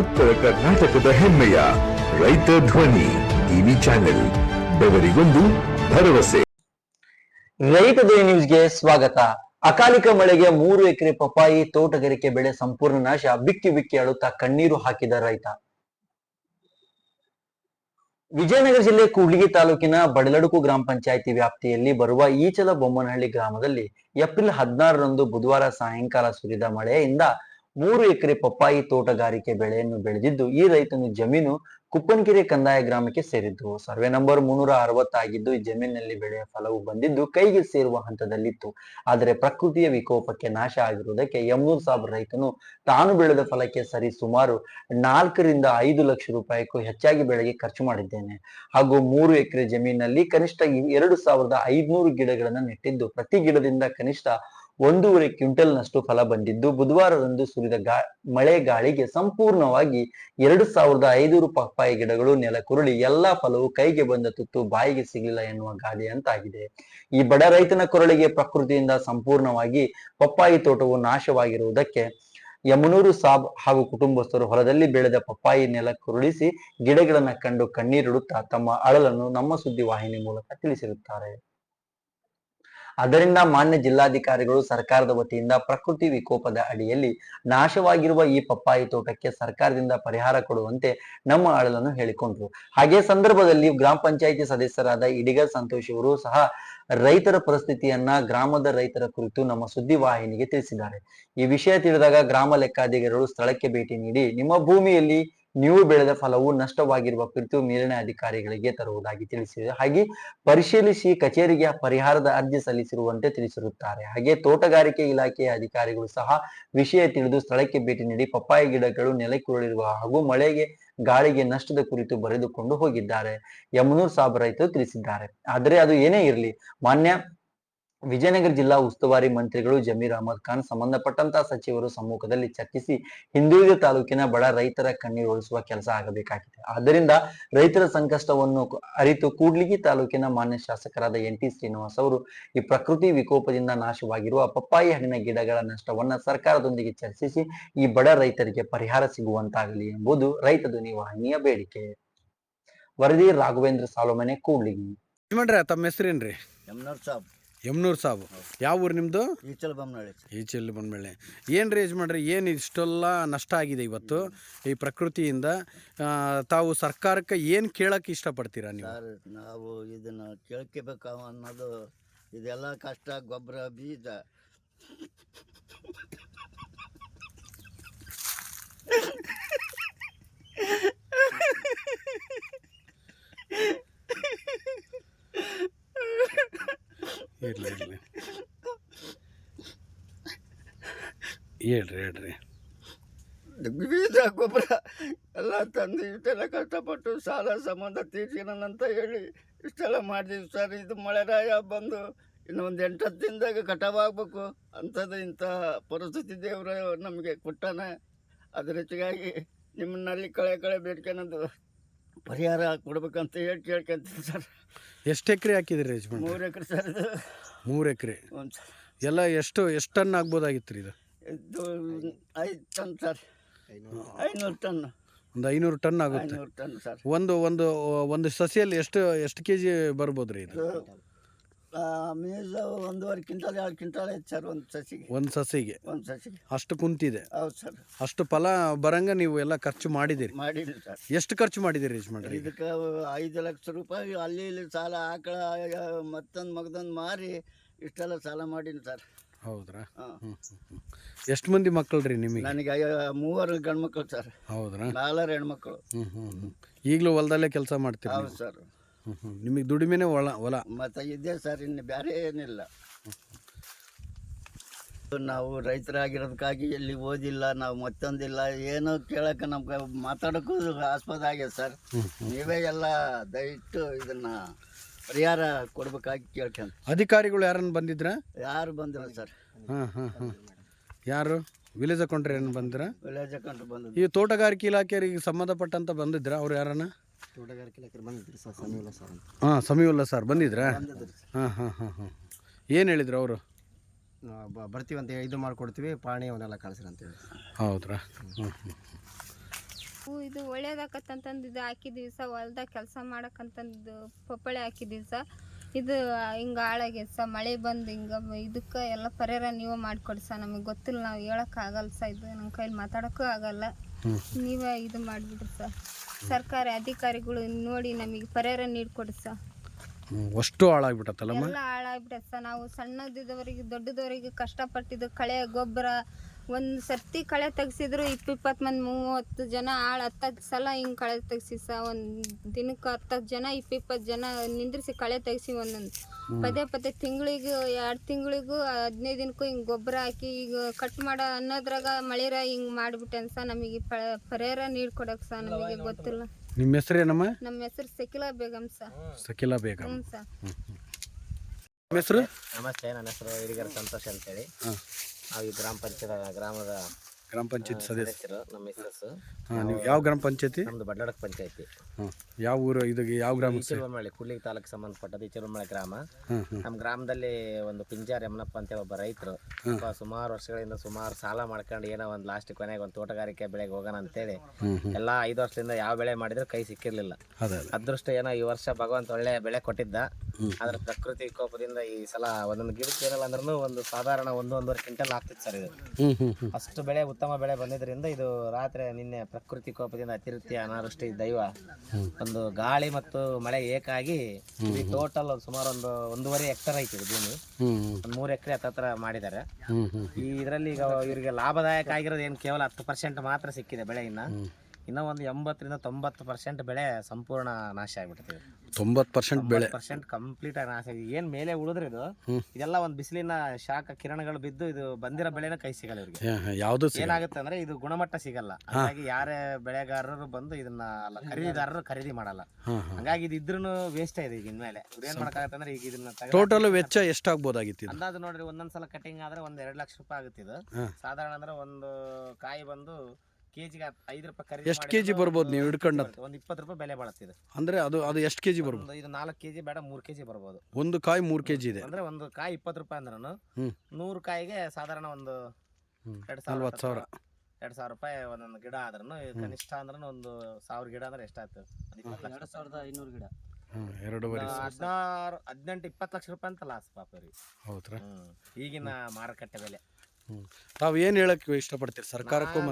ಉತ್ತರ ಕರ್ನಾಟಕದ ಹೆಮ್ಮೆಯ ರೈತ ಧ್ವನಿ ಟಿವಿ ಚಾನೆಲ್, ಬೆವರಿಗೊಂದು ಭರವಸೆ. ರೈತ ಧ್ವನಿ ನ್ಯೂಸ್ಗೆ ಸ್ವಾಗತ. ಅಕಾಲಿಕ ಮಳೆಗೆ ಮೂರು ಎಕರೆ ಪಪ್ಪಾಯಿ, ತೋಟಗಾರಿಕೆ ಬೆಳೆ ಸಂಪೂರ್ಣ ನಾಶ, ಬಿಕ್ಕಿ ಬಿಕ್ಕಿ ಅಳುತ್ತಾ ಕಣ್ಣೀರು ಹಾಕಿದ ರೈತ. ವಿಜಯನಗರ ಜಿಲ್ಲೆ ಕೂಡ್ಲಿಗಿ ತಾಲೂಕಿನ ಬಡಲಡುಕು ಗ್ರಾಮ ಪಂಚಾಯಿತಿ ವ್ಯಾಪ್ತಿಯಲ್ಲಿ ಬರುವ ಈಚಲ ಬೊಮ್ಮನಹಳ್ಳಿ ಗ್ರಾಮದಲ್ಲಿ ಏಪ್ರಿಲ್ ಹದಿನಾರರಂದು ಬುಧವಾರ ಸಾಯಂಕಾಲ ಸುರಿದ ಮಳೆಯಿಂದ ಮೂರು ಎಕರೆ ಪಪ್ಪಾಯಿ ತೋಟಗಾರಿಕೆ ಬೆಳೆಯನ್ನು ಬೆಳೆದಿದ್ದು, ಈ ರೈತನ ಜಮೀನು ಕುಪ್ಪನ್ಕೆರೆ ಕಂದಾಯ ಗ್ರಾಮಕ್ಕೆ ಸೇರಿದ್ದು. ಸರ್ವೆ ನಂಬರ್ ಮುನ್ನೂರ ಅರವತ್ತಾಗಿದ್ದು ಈ ಜಮೀನಿನಲ್ಲಿ ಬೆಳೆಯ ಫಲವು ಬಂದಿದ್ದು ಕೈಗೆ ಸೇರುವ ಹಂತದಲ್ಲಿತ್ತು. ಆದರೆ ಪ್ರಕೃತಿಯ ವಿಕೋಪಕ್ಕೆ ನಾಶ ಆಗಿರುವುದಕ್ಕೆ ಯಮೂರ್ ಸಾಬ್ ರೈತನು ತಾನು ಬೆಳೆದ ಫಲಕ್ಕೆ ಸರಿ ಸುಮಾರು ನಾಲ್ಕರಿಂದ ಐದು ಲಕ್ಷ ರೂಪಾಯಿಗೂ ಹೆಚ್ಚಾಗಿ ಬೆಳೆಗೆ ಖರ್ಚು ಮಾಡಿದ್ದೇನೆ. ಹಾಗೂ ಮೂರು ಎಕರೆ ಜಮೀನಿನಲ್ಲಿ ಕನಿಷ್ಠ ಎರಡು ಸಾವಿರದ ಐದುನೂರು ಗಿಡಗಳನ್ನು ನೆಟ್ಟಿದ್ದು. ಪ್ರತಿ ಗಿಡದಿಂದ ಕನಿಷ್ಠ ಒಂದೂವರೆ ಕ್ವಿಂಟಲ್ನಷ್ಟು ಫಲ ಬಂದಿದ್ದು. ಬುಧವಾರದಂದು ಸುರಿದ ಗಾ, ಮಳೆ ಗಾಳಿಗೆ ಸಂಪೂರ್ಣವಾಗಿ ಎರಡು ಸಾವಿರದ ಐನೂರು ಪಪ್ಪಾಯಿ ಗಿಡಗಳು ನೆಲಕುರುಳಿ ಎಲ್ಲಾ ಫಲವು ಕೈಗೆ ಬಂದ ತುತ್ತು ಬಾಯಿಗೆ ಸಿಗಲಿಲ್ಲ ಎನ್ನುವ ಗಾದೆ ಅಂತಾಗಿದೆ. ಈ ಬಡ ರೈತನ ಕೊರಳಿಗೆ ಪ್ರಕೃತಿಯಿಂದ ಸಂಪೂರ್ಣವಾಗಿ ಪಪ್ಪಾಯಿ ತೋಟವು ನಾಶವಾಗಿರುವುದಕ್ಕೆ ಯಮುನೂರು ಸಾಬ್ ಹಾಗೂ ಕುಟುಂಬಸ್ಥರು ಹೊಲದಲ್ಲಿ ಬೆಳೆದ ಪಪ್ಪಾಯಿ ನೆಲ ಕುರುಳಿಸಿ ಗಿಡಗಳನ್ನ ಕಂಡು ಕಣ್ಣೀರಿಡುತ್ತಾ ತಮ್ಮ ಅಳಲನ್ನು ನಮ್ಮ ಸುದ್ದಿ ವಾಹಿನಿ ಮೂಲಕ ತಿಳಿಸಿರುತ್ತಾರೆ. ಅದರಿಂದ ಮಾನ್ಯ ಜಿಲ್ಲಾಧಿಕಾರಿಗಳು ಸರ್ಕಾರದ ವತಿಯಿಂದ ಪ್ರಕೃತಿ ವಿಕೋಪದ ಅಡಿಯಲ್ಲಿ ನಾಶವಾಗಿರುವ ಈ ಪಪ್ಪಾಯಿ ತೋಟಕ್ಕೆ ಸರ್ಕಾರದಿಂದ ಪರಿಹಾರ ಕೊಡುವಂತೆ ನಮ್ಮ ಅಳಲನ್ನು ಹೇಳಿಕೊಂಡ್ರು. ಹಾಗೆ ಸಂದರ್ಭದಲ್ಲಿ ಗ್ರಾಮ ಪಂಚಾಯಿತಿ ಸದಸ್ಯರಾದ ಇಡಿಗ ಸಂತೋಷ್ ಅವರು ಸಹ ರೈತರ ಪರಿಸ್ಥಿತಿಯನ್ನ ಗ್ರಾಮದ ರೈತರ ಕುರಿತು ನಮ್ಮ ಸುದ್ದಿ ವಾಹಿನಿಗೆ ತಿಳಿಸಿದ್ದಾರೆ. ಈ ವಿಷಯ ತಿಳಿದಾಗ ಗ್ರಾಮ ಲೆಕ್ಕಾಧಿಕಾರಿಗಳು ಸ್ಥಳಕ್ಕೆ ಭೇಟಿ ನೀಡಿ, ನಿಮ್ಮ ಭೂಮಿಯಲ್ಲಿ ನೀವು ಬೆಳೆದ ಫಲವು ನಷ್ಟವಾಗಿರುವ ಕುರಿತು ಮೇಲಿನ ಅಧಿಕಾರಿಗಳಿಗೆ ತರುವುದಾಗಿ ತಿಳಿಸಿದೆ. ಹಾಗೆ ಪರಿಶೀಲಿಸಿ ಕಚೇರಿಗೆ ಪರಿಹಾರದ ಅರ್ಜಿ ಸಲ್ಲಿಸಿರುವಂತೆ ತಿಳಿಸಿರುತ್ತಾರೆ. ಹಾಗೆ ತೋಟಗಾರಿಕೆ ಇಲಾಖೆಯ ಅಧಿಕಾರಿಗಳು ಸಹ ವಿಷಯ ತಿಳಿದು ಸ್ಥಳಕ್ಕೆ ಭೇಟಿ ನೀಡಿ ಪಪ್ಪಾಯಿ ಗಿಡಗಳು ನೆಲೆಕುರುಳಿರುವ ಹಾಗೂ ಮಳೆಗೆ ಗಾಳಿಗೆ ನಷ್ಟದ ಕುರಿತು ಬರೆದುಕೊಂಡು ಹೋಗಿದ್ದಾರೆ. ಯಮನೂರ್ ಸಾಬ್ ರೈತರು ತಿಳಿಸಿದ್ದಾರೆ. ಆದರೆ ಅದು ಏನೇ ಇರಲಿ, ಮಾನ್ಯ ವಿಜಯನಗರ ಜಿಲ್ಲಾ ಉಸ್ತುವಾರಿ ಮಂತ್ರಿಗಳು ಜಮೀರ್ ಅಹಮದ್ ಖಾನ್ ಸಂಬಂಧಪಟ್ಟಂತಹ ಸಚಿವರು ಸಮ್ಮುಖದಲ್ಲಿ ಚರ್ಚಿಸಿ ಹಿಂದುಳಿದ ತಾಲೂಕಿನ ಬಡ ರೈತರ ಕಣ್ಣೀರು ಉಳಿಸುವ ಕೆಲಸ ಆಗಬೇಕಾಗಿದೆ. ಆದ್ದರಿಂದ ರೈತರ ಸಂಕಷ್ಟವನ್ನು ಅರಿತು ಕೂಡ್ಲಿಗಿ ತಾಲೂಕಿನ ಮಾನ್ಯ ಶಾಸಕರಾದ ಎನ್ ಟಿ ಶ್ರೀನಿವಾಸ್ ಅವರು ಈ ಪ್ರಕೃತಿ ವಿಕೋಪದಿಂದ ನಾಶವಾಗಿರುವ ಪಪ್ಪಾಯಿ ಹಣ್ಣಿನ ಗಿಡಗಳ ನಷ್ಟವನ್ನ ಸರ್ಕಾರದೊಂದಿಗೆ ಚರ್ಚಿಸಿ ಈ ಬಡ ರೈತರಿಗೆ ಪರಿಹಾರ ಸಿಗುವಂತಾಗಲಿ ಎಂಬುದು ರೈತ ಧ್ವನಿ ವಾಹಿನಿಯ ಬೇಡಿಕೆ. ವರದಿ ರಾಘವೇಂದ್ರ ಸಾಲೋಮನೆ ಕೂಡ್ಲಿಗಿ. ತಮ್ಮ ಹೆಸರೇನ್ರಿ? ಯಮ್ನರ್ ಸಾಬು ಯಾವ ಊರು ನಿಮ್ಮದು ಈಚಲ್ ಬೊಮ್ಮನಹಳ್ಳಿ ಈಚೆಲ್ ಬಂದ್ಮೇಲೆ ಏನು ರೇಜ್ ಮಾಡಿರಿ? ಏನು ಇಷ್ಟೆಲ್ಲ ನಷ್ಟ ಆಗಿದೆ ಇವತ್ತು ಈ ಪ್ರಕೃತಿಯಿಂದ? ಆ, ತಾವು ಸರ್ಕಾರಕ್ಕೆ ಏನು ಕೇಳಕ್ಕೆ ಇಷ್ಟಪಡ್ತೀರಾ ನೀವು? ಸರ್ ನಾವು ಇದನ್ನ ಕೇಳ್ಕೋಬೇಕು ಅನ್ನೋದು ಇದೆಲ್ಲ ಕಷ್ಟ ಗೊಬ್ಬರ ಬೀಜ. ಇರಲಿ ಇರಲಿ. ಹೇಳ್ರಿ ಹೇಳ್ರಿ. ಬೀಜ ಗೊಬ್ಬರ ಎಲ್ಲ ತಂದು ಇಷ್ಟೆಲ್ಲ ಕಷ್ಟಪಟ್ಟು ಸಾಲ ಸಂಬಂಧ ತೀರ್ಸ್ಕೊಳ್ಳೋಣ ಹೇಳಿ ಇಷ್ಟೆಲ್ಲ ಮಾಡಿದ್ವಿ ಸರ್. ಇದು ಮಳೆರಾಯ ಬಂದು ಇನ್ನೊಂದು ಎಂಟು ಹತ್ತು ದಿನದಾಗ ಕಟಾವಾಗಬೇಕು ಅಂಥದ್ದು ಇಂಥ ಪರಿಸ್ಥಿತಿ ದೇವರು ನಮಗೆ ಕೊಟ್ಟಾನೆ. ಅದ್ರ ಹೆಚ್ಚಿಗಾಗಿ ನಿಮ್ಮನ್ನಲ್ಲಿ ಕಳೆ ಕಳೆ ಬೇಡ್ಕೊಳೋದು ಪರಿಹಾರ ಕೊಡ್ಬೇಕಂತ ಹೇಳಿ ಕೇಳ್ಕೊಂತೀನಿ ಸರ್. ಎಷ್ಟು ಎಕರೆ ಹಾಕಿದ್ರಿ ಯಜಮಾನ್ ಮೂರು ಎಕರೆ ಸರ್ ಇದು. ಮೂರು ಎಕರೆ. ಒಂದು ಎಲ್ಲ ಎಷ್ಟು ಎಷ್ಟು ಟನ್ ಆಗ್ಬೋದಾಗಿತ್ತು ರೀ ಇದು? ಇದು ಐದು ಟನ್ ಸರ್. ಐನೂರು ಟನ್. ಒಂದು ಐನೂರು ಟನ್ ಆಗುತ್ತೆ. ಐನೂರು ಟನ್ ಸರ್. ಒಂದು ಒಂದು ಒಂದು ಸಸಿಯಲ್ಲಿ ಎಷ್ಟು ಎಷ್ಟು ಕೆ ಜಿ ಬರ್ಬೋದು ರೀ ಇದು ಮೀಸ ಒಂದೂವರೆ ಕ್ವಿಂಟಲ್ ಎರಡು ಕ್ವಿಂಟಲ್ ಐತೆ ಸರ್ ಒಂದು ಸಸಿಗೆ. ಒಂದು ಸಸಿಗೆ? ಒಂದು ಸಸಿಗೆ. ಅಷ್ಟು ಕುಂತಿದೆ? ಹೌದು ಸರ್. ಅಷ್ಟು ಫಲ ಬರಂಗ ನೀವು ಎಲ್ಲ ಖರ್ಚು ಮಾಡಿದಿರಿ ಮಾಡಿದ್ರಿ ಸರ್. ಎಷ್ಟು ಖರ್ಚು ಮಾಡಿದಿರಿ ಯಜಮಾನ್ರಿ? ಇದಕ್ಕೆ ಐದು ಲಕ್ಷ ರೂಪಾಯಿ ಅಲ್ಲಿ ಇಲ್ಲಿ ಸಾಲ ಆಕಳ ಮತ್ತೊಂದು ಮಗದೊಂದು ಮಾರಿ ಇಷ್ಟೆಲ್ಲ ಸಾಲ ಮಾಡೀನಿ ಸರ್. ಹೌದ್ರಾ? ಎಷ್ಟು ಮಂದಿ ಮಕ್ಕಳು ರೀ ನಿಮಗೆ? ನನಗೆ ಮೂವರು ಮೂವರು ಗಂಡ್ಮಕ್ಳು ಸರ್. ಹೌದ್ರಾ? ನಾಲ್ವರು ಹೆಣ್ಮಕ್ಳು. ಹ್ಞೂ ಹ್ಞೂ ಹ್ಞೂ ಈಗಲೂ ಹೊಲದಲ್ಲೇ ಕೆಲಸ ಮಾಡ್ತೀವಿ ಹೌದು ಸರ್. ನಿಮಗೆ ದುಡಿಮೆನೇ ಹೊಲ ಹೊಲ. ಮತ್ತು ಇದೇ ಸರ್ ಇನ್ನು ಬೇರೆ ಏನಿಲ್ಲ. ನಾವು ರೈತರಾಗಿರೋದಕ್ಕಾಗಿ ಎಲ್ಲಿ ಓದಿಲ್ಲ ನಾವು ಮತ್ತೊಂದಿಲ್ಲ ಏನೋ ಕೇಳೋಕೆ ನಮ್ಗೆ ಮಾತಾಡೋಕ್ಕೂ ಆಸ್ಪದ ಆಗ್ಯದ ಸರ್. ನೀವೇ ಎಲ್ಲ ದಯವಿಟ್ಟು ಇದನ್ನ ಪರಿಹಾರ ಕೊಡ್ಬೇಕಾಗಿ ಕೇಳ್ಕೊಂಡು. ಅಧಿಕಾರಿಗಳು ಯಾರನ್ನು ಬಂದಿದ್ರ? ಯಾರು ಬಂದಿಲ್ಲ ಸರ್. ಹಾಂ ಹಾಂ ಹಾಂ. ಯಾರು? ವಿಲೇಜ್ ಅಕೌಂಟ್ರಿ ಏನು ಬಂದ್ರೆ ವಿಲೇಜ್ ಅಕೌಂಟ್ ಬಂದ ಈ ತೋಟಗಾರಿಕೆ ಇಲಾಖೆಯವರಿಗೆ ಸಂಬಂಧಪಟ್ಟಂತ ಬಂದಿದ್ರ ಅವ್ರು ಯಾರನ್ನ? ಸರ್ ಸರ್ ಹಾಂ ಸಮೀವುಲ್ಲಾ ಸರ್ ಬಂದಿದ್ರಾ? ಹಾಂ ಹಾಂ ಹಾಂ ಹಾಂ. ಏನು ಹೇಳಿದ್ರು ಅವರು? ಬರ್ತೀವಿ ಅಂತ ಇದು ಮಾಡ್ಕೊಡ್ತೀವಿ ಪಾಣಿ ಅವನ್ನೆಲ್ಲ ಕಳಿಸ್ರಿ ಅಂತೇಳಿ ಹೌದ್ರಾ? ಹ್ಞೂ ಹ್ಞೂ ಹೂ ಇದು ಒಳ್ಳೇದಾಕತ್ತಂತಂದು ಇದು ಹಾಕಿದ್ವಿ ಸ ಹೊಲ್ದಾಗ ಕೆಲಸ ಮಾಡಕ್ಕಂತಂದು ಪಪ್ಪಳೆ ಹಾಕಿದ್ವಿ ಸ ಇದು ಹಿಂಗೆ ಹಾಳಾಗ್ಯದ ಸ ಮಳೆ ಬಂದು ಹಿಂಗೆ ಇದಕ್ಕೆ ಎಲ್ಲ ಪರಿಹಾರ ನೀವು ಮಾಡಿಕೊಡಿ ಸ ನಮಗೆ ಗೊತ್ತಿಲ್ಲ ನಾವು ಹೇಳೋಕ್ಕಾಗಲ್ಲ ಸ ಇದು ನಮ್ಮ ಕೈಲಿ ಮಾತಾಡೋಕ್ಕೂ ಆಗಲ್ಲ. ನೀವೇ ಇದು ಮಾಡಿಬಿಡ್ರಿ ಸ ಸರ್ಕಾರಿ ಅಧಿಕಾರಿಗಳು ನೋಡಿ ನಮಗೆ ಪರಿಹಾರ ನೀಡಿಕೊಡಿ ಸರ್. ಅಷ್ಟು ಹಾಳಾಗ್ಬಿಟ್ಟತ್ತಲ್ಲಮ್ಮ ಎಲ್ಲ ನಾವು ಸಣ್ಣದಿದ್ದವರಿಗೆ ದೊಡ್ಡದವರಿಗೆ ಕಷ್ಟಪಟ್ಟಿದ್ದು ಕಳೆ ಗೊಬ್ಬರ ಒಂದು ಸರ್ತಿ ಕಳೆ ತೆಗ್ಸಿದ್ರು ಇಪ್ಪ ಇಪ್ಪತ್ತು ಮಂದಿ ಮೂವತ್ತು ಜನ ಆಳು ಹತ್ತತ್ತು ಸಲ ಹಿಂಗೆ ಕಳೆ ತೆಗ್ಸಿ ಸ ಒಂದು ದಿನಕ್ಕೆ ಹತ್ತತ್ತು ಜನ ಇಪ್ಪ ಇಪ್ಪತ್ತು ಜನ ನಿಂದ್ರಿಸಿ ಕಳೆ ತೆಗ್ಸಿ ಒಂದೊಂದು. ಪದೇ ಪದೇ ತಿಂಗಳಿಗೂ ಎರಡು ತಿಂಗಳಿಗೂ ಹದಿನೈದು ದಿನಕ್ಕೂ ಹಿಂಗೆ ಗೊಬ್ಬರ ಹಾಕಿ ಈಗ ಕಟ್ ಮಾಡೋ ಅನ್ನೋದ್ರಾಗ ಮಳೆರ ಹಿಂಗೆ ಮಾಡಿಬಿಟ್ಟೆ ಸ ನಮಗೆ ಪ ಪರಿಹಾರ ನೀಡ್ಕೊಡಕ್ಕೆ ಸ ನಮಗೆ ಗೊತ್ತಿಲ್ಲ. ನಿಮ್ಮ ಹೆಸರು ಏನಮ್ಮ? ನಮ್ಮ ಹೆಸರು ಸಕಿಲಾ ಬೇಗಮ್ ಸ. ಸಕಿಲಾ ಬೇಗಂ. ಹ್ಞೂ ಸ. ನಿಮ್ಮ ಹೆಸರು? ನಮಸ್ತೆ ನನ್ನ ಹೆಸರು ಹಿರಿಗರ ಸಂತೋಷ್ ಅಂತೇಳಿ. ಈ ಗ್ರಾಮ ಪಂಚಾಯತ್ ಗ್ರಾಮದ ಗ್ರಾಮ ಪಂಚಾಯತ್ ಸದಸ್ಯ. ಸದಸ್ಯರು ನಮ್ಮ ಹಾಂ ನೀವು ಯಾವ ಗ್ರಾಮ ಪಂಚಾಯತಿ? ನಮ್ದು ಪಂಚಾಯತಿ. ಹಾಂ ಯಾವ ಊರು ಇದು ಯಾವ ಗ್ರಾಮ ಈಚಲಬೊಮ್ಮಳ್ಳಿ ಕೂಡ್ಲಿಗಿ ತಾಲೂಕು ಸಂಬಂಧಪಟ್ಟದ ಈಚಲಬೊಮ್ಮಳ್ಳಿ ಗ್ರಾಮ. ನಮ್ಮ ಗ್ರಾಮದಲ್ಲಿ ಒಂದು ಪಿಂಜಾರ್ ಯಮನಪ್ಪ ಅಂತೇಳಿ ಒಬ್ಬ ರೈತರು. ಸುಮಾರು ವರ್ಷಗಳಿಂದ ಸುಮಾರು ಸಾಲ ಮಾಡ್ಕೊಂಡು ಏನೋ ಒಂದು ಲಾಸ್ಟ್ ಕೊನೆಗೆ ಒಂದು ತೋಟಗಾರಿಕೆ ಬೆಳೆಗೆ ಹೋಗೋಣ ಅಂತೇಳಿ ಹೇಳಿ ಎಲ್ಲಾ ಐದು ವರ್ಷದಿಂದ ಯಾವ ಬೆಳೆ ಮಾಡಿದ್ರು ಕೈ ಸಿಕ್ಕಿರ್ಲಿಲ್ಲ. ಅದೇ ಅದೇ. ಅದೃಷ್ಟ ಏನೋ ಈ ವರ್ಷ ಭಗವಂತ ಒಳ್ಳೆ ಬೆಳೆ ಕೊಟ್ಟಿದ್ದ. ಆದ್ರೆ ಪ್ರಕೃತಿ ವಿಕೋಪದಿಂದ ಈ ಸಲ ಒಂದೊಂದು ಗಿಡಕ್ಕೆ ಏನಲ್ಲ ಅಂದ್ರೂ ಒಂದು ಸಾಧಾರಣ ಒಂದು ಒಂದೂವರೆ ಕ್ವಿಂಟಲ್ ಆಗ್ತಿತ್ತು ಸರ್ ಇದು. ಅಷ್ಟು ಬೆಳೆ ಉತ್ತಮ ಬೆಳೆ ಬಂದಿದ್ದರಿಂದ ಇದು ರಾತ್ರಿ ನಿನ್ನೆ ಪ್ರಕೃತಿ ಕೋಪದಿಂದ ಅತಿರುತ್ತಿ ಅನಾವೃಷ್ಟಿ ದೈವ ಒಂದು ಗಾಳಿ ಮತ್ತು ಮಳೆ ಏಕಾಗಿ ಟೋಟಲ್ ಸುಮಾರು ಒಂದು ಒಂದೂವರೆ ಎಕರೆ ಐತಿ ಇದು ಭೂಮಿ. ಒಂದು ಮೂರು ಎಕರೆ ಹತ್ತತ್ರ ಮಾಡಿದ್ದಾರೆ. ಈ ಇದರಲ್ಲಿ ಈಗ ಇವರಿಗೆ ಲಾಭದಾಯಕ ಆಗಿರೋದು ಏನು? ಕೇವಲ ಹತ್ತು ಪರ್ಸೆಂಟ್ ಮಾತ್ರ ಸಿಕ್ಕಿದೆ ಬೆಳೆ ಇನ್ನ ಒಂದು ಎಂಬತ್ತರಿಂದ ತೊಂಬತ್ತು ಪರ್ಸೆಂಟ್ ಬೆಳೆ ಸಂಪೂರ್ಣ ನಾಶ ಆಗ್ಬಿಡ್ತೀವಿ ತೊಂಬತ್ತು ಪರ್ಸೆಂಟ್ ಬೆಳೆ. ಪರ್ಸೆಂಟ್ ಕಂಪ್ಲೀಟ್ ಆಗಿ ನಾಶ ಆಗಿದೆ. ಏನು ಮೇಲೆ ಉಳಿದ್ರೆ ಇದು? ಇದೆಲ್ಲ ಒಂದು ಬಿಸಿಲಿನ ಶಾಖ ಕಿರಣಗಳು ಬಿದ್ದು ಇದು ಬಂದಿರೋ ಬೆಳೆನ ಕೈ ಸಿಗಲ್ಲ ಇವ್ರಿಗೆ. ಯಾವುದು ಏನಾಗುತ್ತೆ ಅಂದ್ರೆ ಇದು ಗುಣಮಟ್ಟ ಸಿಗಲ್ಲ. ಹಾಗಾಗಿ ಯಾರೇ ಬೆಳೆಗಾರರು ಬಂದು ಇದನ್ನ ಅಲ್ಲ ಖರೀದಿದಾರರು ಖರೀದಿ ಮಾಡಲ್ಲ. ಹಂಗಾಗಿ ಇದು ಇದ್ರೂ ವೇಸ್ಟ್ ಇದೆ ಈಗ ಇನ್ಮೇಲೆ. ಏನು ಮಾಡಕ್ಕಾಗತ್ತೆ ಅಂದ್ರೆ ಈಗ ಇದನ್ನ ಟೋಟಲ್ ವೆಚ್ಚ ಎಷ್ಟಾಗ್ಬೋದಾಗಿತ್ತು ಅಂದಾಜು ನೋಡ್ರಿ ಒಂದೊಂದ್ಸಲ ಕಟಿಂಗ್ ಆದ್ರೆ ಒಂದ್ ಎರಡ್ ಲಕ್ಷ ರೂಪಾಯಿ ಆಗುತ್ತೆ ಇದು. ಸಾಧಾರಣ ಅಂದ್ರೆ ಒಂದು ಕಾಯಿ ಬಂದು ಕೆಜಿಗೆ ಐದು ರೂಪಾಯಿ ಖರೀದಿ ಎಷ್ಟು ಕೆಜಿ ಬರ್ಬೋದು ನೀವು ಹಿಡ್ಕೊಂಡ ಒಂದು ಇಪ್ಪತ್ತು ರೂಪಾಯಿ ಬೆಲೆ ಬಾಳತ್ತಿದೆ. ಅಂದ್ರೆ ಅದು ಅದು ಎಷ್ಟು ಕೆಜಿ ಬರ್ಬೋದು? ಒಂದು ಇದು ನಾಲ್ಕು ಕೆಜಿ ಬೇಡ ಮೂರ್ ಕೆಜಿ ಬರ್ಬೋದು. ಒಂದು ಕಾಯಿ ಮೂರು ಕೆಜಿ ಇದೆ. ಅಂದ್ರೆ ಒಂದು ಕಾಯಿ ಇಪ್ಪತ್ತು ರೂಪಾಯಿ ಅಂದ್ರೂ ಹ್ಮ್. ನೂರು ಕಾಯಿಗೆ ಸಾಧಾರಣ ಒಂದು. ಎರಡ್ ಸಾವಿರ ನಲ್ವತ್ತು ಸಾವಿರ. ಎರಡ್ ಸಾವಿರ ರೂಪಾಯಿ ಒಂದೊಂದು ಗಿಡ ಆದ್ರೂ ಕನಿಷ್ಠ ಅಂದ್ರೆ ಒಂದು ಸಾವಿರ ಗಿಡ ಅಂದ್ರೆ ಎಷ್ಟಾಯ್ತು ಎರಡು ಸಾವಿರದ ಐನೂರು ಗಿಡ. ಹಾಂ ಎರಡೂವರೆ ಸಾವಿರ. ಹದಿನಾರು ಹದಿನೆಂಟು ಇಪ್ಪತ್ತು ಲಕ್ಷ ರೂಪಾಯಿ ಅಂತ ಲಾಸ್ ಪಾಪ ಅವ್ರಿಗೆ ಹೌದ್ರಾ? ಈಗಿನ ಮಾರುಕಟ್ಟೆ ಬೆಲೆ. ಹ್ಞೂ ತಾವು ಏನು ಹೇಳಕ್ಕೆ ಇಷ್ಟಪಡ್ತೀರಿ ಸರ್ಕಾರಕ್ಕೂ ಮತ್ತು?